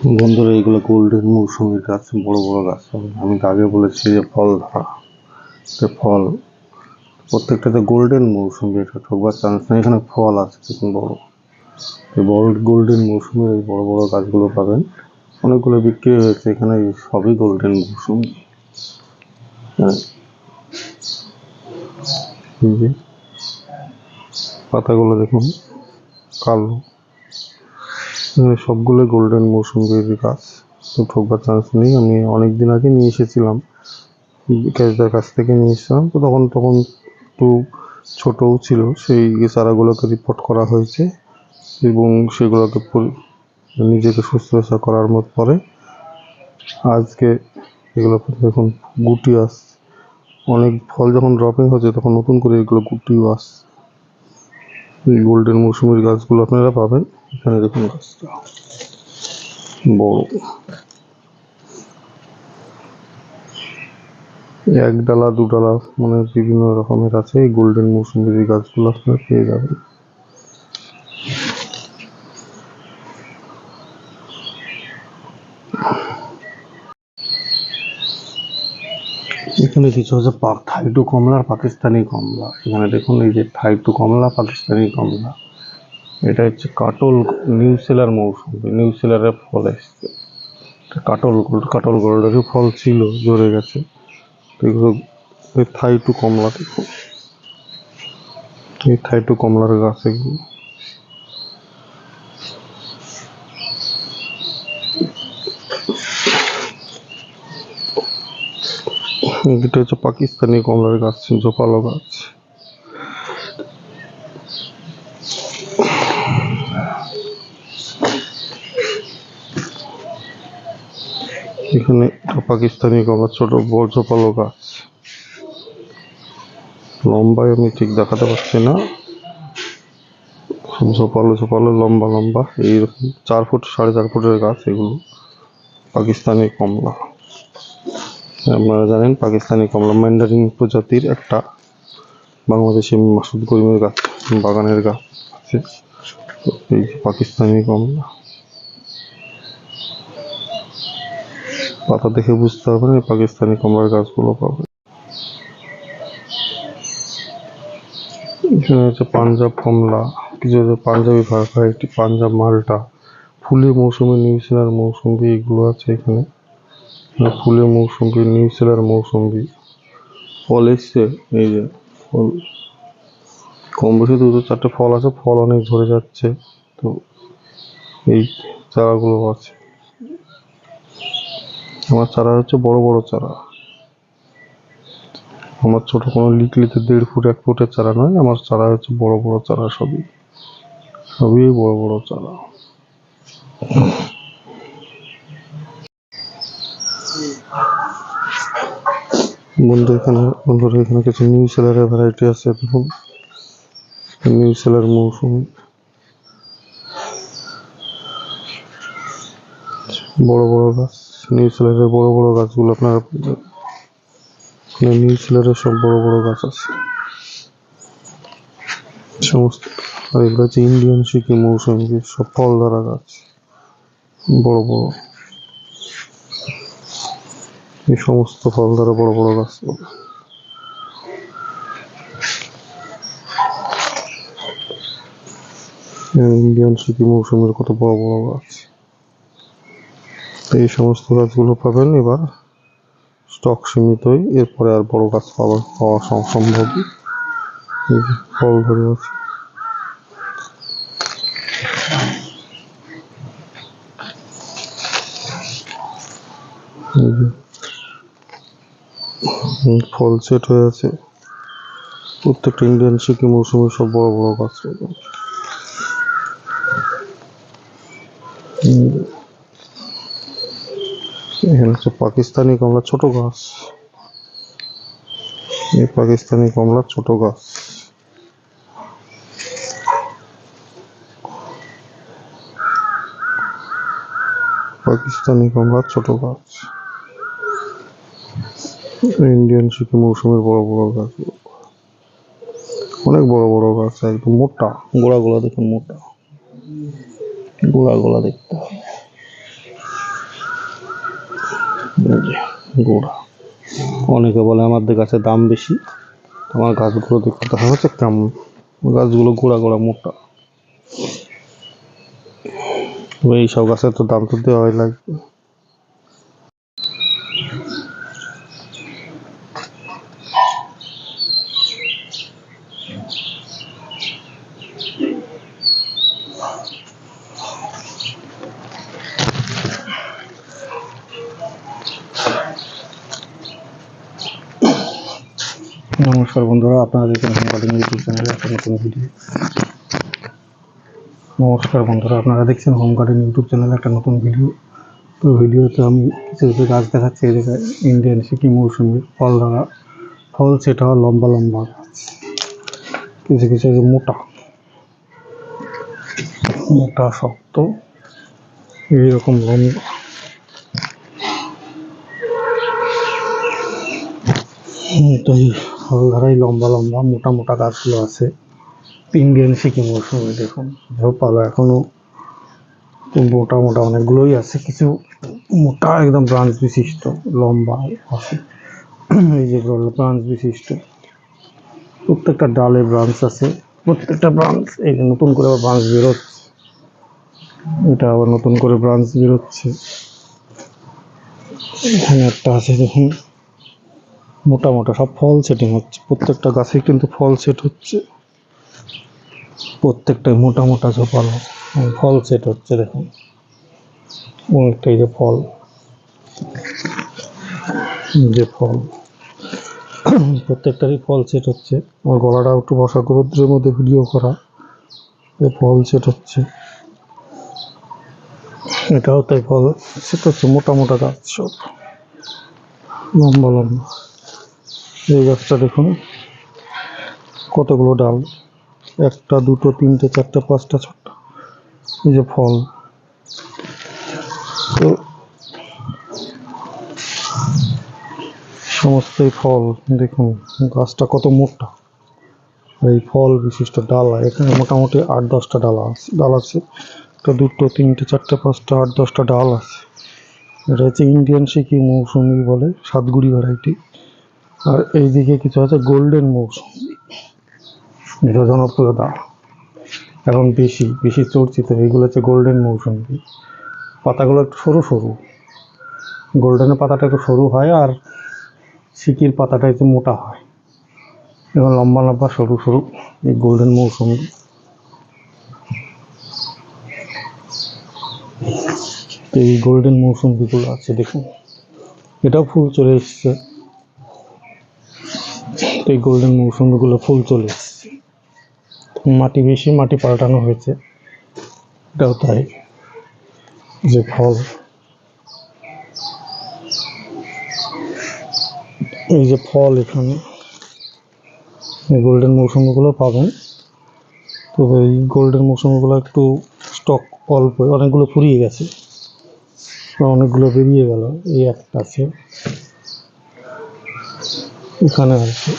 বন্ধুরা, এগুলো গোল্ডেন মৌসুমি গাছ, বড় বড় গাছ আমি আগে বলেছি যে ফল ধরা তো ফল। প্রত্যেকটাতে গোল্ডেন মৌসুমি, এটা ঠকবার চান্স নেই, এখানে ফল আছে, দেখুন বড়। এই বড় গোল্ডেন মৌসুমি, এই বড় বড় গাছগুলো পাবেন। অনেকগুলো বিক্রি হয়েছে, এখানে সবই গোল্ডেন মৌসুমি। হ্যাঁ। পাতাগুলো দেখুন, কালো। সবগুলো গোল্ডেন মৌসুমি গাছ তো ঠকবার চান্স নেই। আমি অনেক দিন আগে নিয়ে এসেছিলাম। ক্যাশদার কাছ থেকে নিয়ে এসেছিলাম। তো তখন তখন একটু ছোটও ছিল। সেই চারাগুলোকে রিপোর্ট করা হয়েছে এবং সেগুলোকে নিজেকে শুশ্রূষা করার মত পরে আজকে এগুলো দেখুন গুটি আসছে। অনেক ফল যখন ড্রপিং হচ্ছে, তখন নতুন করে এগুলো গুটিও আসছে। গোল্ডেন মৌসুমির গাছগুলো আপনারা পাবেন। এখানে দেখুন গাছটা। বড়। এক ডালা দু ডালা মানে বিভিন্ন রকমের আছে। এই গোল্ডেন মৌসুমির এই গাছগুলো আপনারা পেয়ে যাবেন। এখানে কিছু হচ্ছে পা- থাইটু কমলা আর পাকিস্তানি কমলা। এখানে দেখুন এই যে থাইটু কমলা, পাকিস্তানি কমলা। এটা হচ্ছে কাটল নিউ সেলার মৌসুম। নিউ সেলারের ফল এসছে। কাটল গোল্ড কাটল গোল্ডেরই ফল ছিল, ঝরে গেছে। এগুলো এই থাইটু কমলা দেখুন। এই থাইটু কমলার গাছ এগুলো। এটা হচ্ছে পাকিস্তানি কমলার গাছ জোপালো গাছ। এখানে পাকিস্তানি কমলা, ছোট বড় জোপালো গাছ। লম্বায় আমি ঠিক দেখাতে পারছি না। ঝোপালো ঝোপালো, লম্বা লম্বা, এইরকম চার ফুট, সাড়ে চার ফুটের গাছ এগুলো, পাকিস্তানি কমলা। আপনারা জানেন, পাকিস্তানি কমলা ম্যান্ডারিন প্রজাতির একটা বাংলাদেশি মাসুদ করিমের গাছ, বাগানের গাছ আছে। এই পাকিস্তানি কমলা। পাতা দেখে বুঝতে পারবেন পাকিস্তানি কমলার গাছগুলো পাবেন এখানে হচ্ছে পাঞ্জাব কমলা। কিছু হচ্ছে পাঞ্জাবি ভ্যারাইটি পাঞ্জাব মালটা। ফুলের মৌসুমি নিউজিল্যান্ড মৌসুমি এগুলো আছে এখানে। ফুলের মৌসুমি নিউজিল্যান্ড মৌসুমি ফল এসছে, এই যে ফল। কম বেশি দুটো চারটে ফল আছে, ফল অনেক ঝরে যাচ্ছে, তো এই চারাগুলো আছে। আমার চারা হচ্ছে বড় বড় চারা। আমার ছোট কোনো লিকলিতে দেড় ফুট, এক ফুটের চারা নয়, আমার চারা হচ্ছে বড় বড় চারা সবই। সবই বড় বড় চারা। বন্ধু এখানে, বন্ধুরা এখানে কিছু নিউ সেলারের ভ্যারাইটি আছে, দেখুন। নিউ সেলার মৌসুম। বড় বড় গাছ নিউ সেলারের বড় বড় গাছগুলো আপনারা নিউ সেলারের সব বড় বড় গাছ আছে। সমস্ত, আর এগুলো হচ্ছে ইন্ডিয়ান সিকিম মৌসুমি, সব ফল ধরা গাছ। বড় বড়। এই সমস্ত ফল ধরা বড় বড় গাছ। ইন্ডিয়ান সিকি মৌসুমের কত বড় বড় গাছ। এই সমস্ত গাছগুলো পাবেন এবার স্টক সীমিতই এরপরে আর বড় গাছ পাওয়া পাওয়া সম্ভব ফল ধরে আছে। হুম, ফল সেট হয়ে আছে। প্রত্যেকটা ইন্ডিয়ান সিকি মৌসুমে সব বড় বড় গাছ। এখানে হচ্ছে পাকিস্তানি কমলা ছোট গাছ। এই পাকিস্তানি কমলা ছোট গাছ। পাকিস্তানি কমলা ছোট গাছ। ইন্ডিয়ান সিকি মৌসুমের বড় বড় গাছ। অনেক বড় বড় গাছ একদম মোটা। গোড়া গোলা দেখুন মোটা। গোড়া গোলা দেখতে হবে। গোড়া। অনেকে বলে আমাদের গাছের দাম বেশি। আমার গাছগুলো দেখতে দেখা যাচ্ছে কেমন? গাছগুলো গোড়া গোড়া মোটা। তবে এইসব গাছের তো দাম তো দেওয়াই লাগবে। নমস্কার বন্ধুরা, আপনারা দেখছেন হোম গার্ডেন ইউটিউব চ্যানেলে একটা নতুন ভিডিও। নমস্কার বন্ধুরা, আপনারা দেখছেন হোম গার্ডেন ইউটিউব চ্যানেলে একটা নতুন ভিডিও। তো ভিডিওতে আমি কিছু কিছু গাছ দেখাচ্ছি, এই ইন্ডিয়ান সিকিম মৌসুমি ফল দ্বারা ফল সেটা লম্বা লম্বা গাছ। কিছু কিছু মোটা। মোটা, শক্ত। এইরকম লম্বা তো ধারাই লম্বা লম্বা, মোটা মোটা গাছগুলো আছে। ইন্ডিয়ান সিকিম মৌসুমি দেখুন, ঝোপালো এখনও মোটা মোটা অনেকগুলোই আছে। কিছু মোটা একদম ব্রাঞ্চ বিশিষ্ট, লম্বা আছে। এই যেগুলো হলো ব্রাঞ্চ বিশিষ্ট। প্রত্যেকটা ডালে ব্রাঞ্চ আছে, প্রত্যেকটা ব্রাঞ্চ এই যে নতুন করে আবার ব্রাঞ্চ বেরোচ্ছে। এটা আবার নতুন করে ব্রাঞ্চ বেরোচ্ছে। এখানে একটা আছে দেখুন। মোটা মোটা সব ফল সেটিং হচ্ছে। প্রত্যেকটা গাছে কিন্তু ফল সেট হচ্ছে। প্রত্যেকটাই মোটা মোটা ঝোপালো ফল সেট হচ্ছে, দেখুন। অনেকটাই যে ফল। যে ফল। প্রত্যেকটারই ফল সেট হচ্ছে। আমার গলাটা একটু বসা রৌদ্রের মধ্যে ভিডিও করা। ফল সেট হচ্ছে। এটাও তাই ফল সেট হচ্ছে। মোটা মোটা গাছ সব। লম্বা লম্বা। এই গাছটা দেখুন। কতগুলো ডাল? একটা, দুটো, তিনটে, চারটে, পাঁচটা ছটা এই যে ফল। তো সমস্তই ফল, দেখুন, গাছটা কত মোটা। এই ফল বিশিষ্ট ডালা, এখানে মোটামুটি আট, দশটা ডালা আছে, ডাল আছে। একটা, দুটো, তিনটে, চারটে, পাঁচটা, আট, দশটা ডাল আছে। এটা হচ্ছে ইন্ডিয়ান সিকি মৌসুমি বলে, সাতগুড়ি ভ্যারাইটি আর এইদিকে কিছু আছে গোল্ডেন মৌসুমি এটা জনপ্রিয়তা। এখন বেশি বেশি চর্চিত এইগুলো হচ্ছে গোল্ডেন মৌসুমি পাতাগুলো একটু সরু সরু। গোল্ডেনের পাতাটা একটু সরু হয় আর সিকির পাতাটা একটু মোটা হয়। এবং লম্বা লম্বা সরু সরু এই গোল্ডেন মৌসুমি এই গোল্ডেন মৌসুমিগুলো আছে, দেখুন। এটাও ফুল চলে এসছে। এই গোল্ডেন মৌসুমিগুলো ফুল চলে মাটি বেশি, মাটি পাল্টানো হয়েছে। এটাও তাই। যে ফল। এই যে ফল এখানে। এই গোল্ডেন মৌসুমিগুলো পাবেন। তবে এই গোল্ডেন মৌসুমিগুলো একটু স্টক অল্প, অনেকগুলো ফুরিয়ে গেছে। অনেকগুলো বেরিয়ে গেল। এই একটা আছে। এখানে আছে।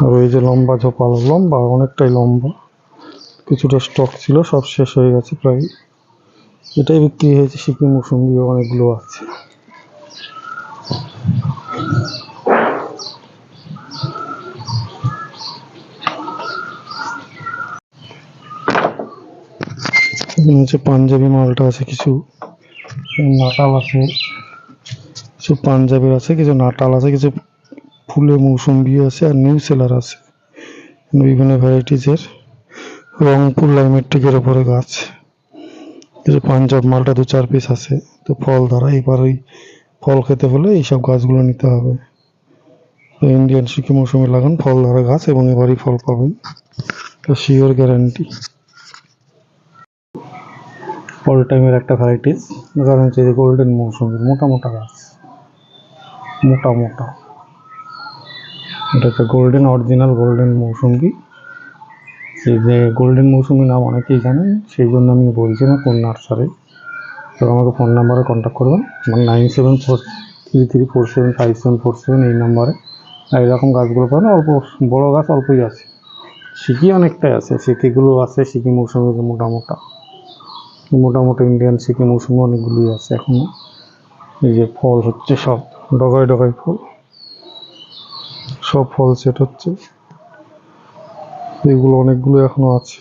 আর ওই যে লম্বা ঝোপালো লম্বা, অনেকটাই লম্বা। কিছুটা স্টক ছিল, সব শেষ হয়ে গেছে প্রায়। এটাই বিক্রি হয়েছে সিকিম মৌসুমি অনেকগুলো আছে। হচ্ছে পাঞ্জাবি মালটা আছে, কিছু নাটাল আছে, কিছু পাঞ্জাবের আছে, কিছু নাটাল আছে, কিছু ফুলে মৌসুম্বি আছে আর নিউ সেলার আছে। বিভিন্ন ভ্যারাইটিসের রংপুর লাইমেট্রিকের ওপরে গাছ। কিছু পাঞ্জাব মালটা দু চার পিস আছে, তো ফল দ্বারা এবার ওই ফল খেতে হলে এইসব গাছগুলো নিতে হবে। তো ইন্ডিয়ান সিকি মৌসুমে লাগান ফল ধরা গাছ এবং এবারই ফল পাবেন। তো শিওর গ্যারান্টি অল টাইমের একটা ভ্যারাইটিস কারণ হচ্ছে যে গোল্ডেন মৌসুমি মোটা মোটা গাছ। মোটা মোটা। এটা হচ্ছে গোল্ডেন অরিজিনাল গোল্ডেন মৌসুমি। এই যে গোল্ডেন মৌসুমি নাম অনেকেই জানেন, সেই জন্য আমি বলছি না কোন নার্সারি। তো আমাকে ফোন নাম্বারে কন্ট্যাক্ট করবেন। আমার nine seven four three three four seven five seven four seven এই নাম্বারে আর এরকম গাছগুলো পাবেন, অল্প, বড়ো গাছ অল্পই আছে। সিকি অনেকটাই আছে, সিকিগুলো আছে, সিকি মৌসুমি মোটা মোটা মোটামুটি ইন্ডিয়ান সিকি মৌসুমি অনেকগুলোই আছে এখনও এই যে ফল হচ্ছে সব, ডগায় ডগায় ফল। সব ফল সেট হচ্ছে। এগুলো অনেকগুলো এখনও আছে।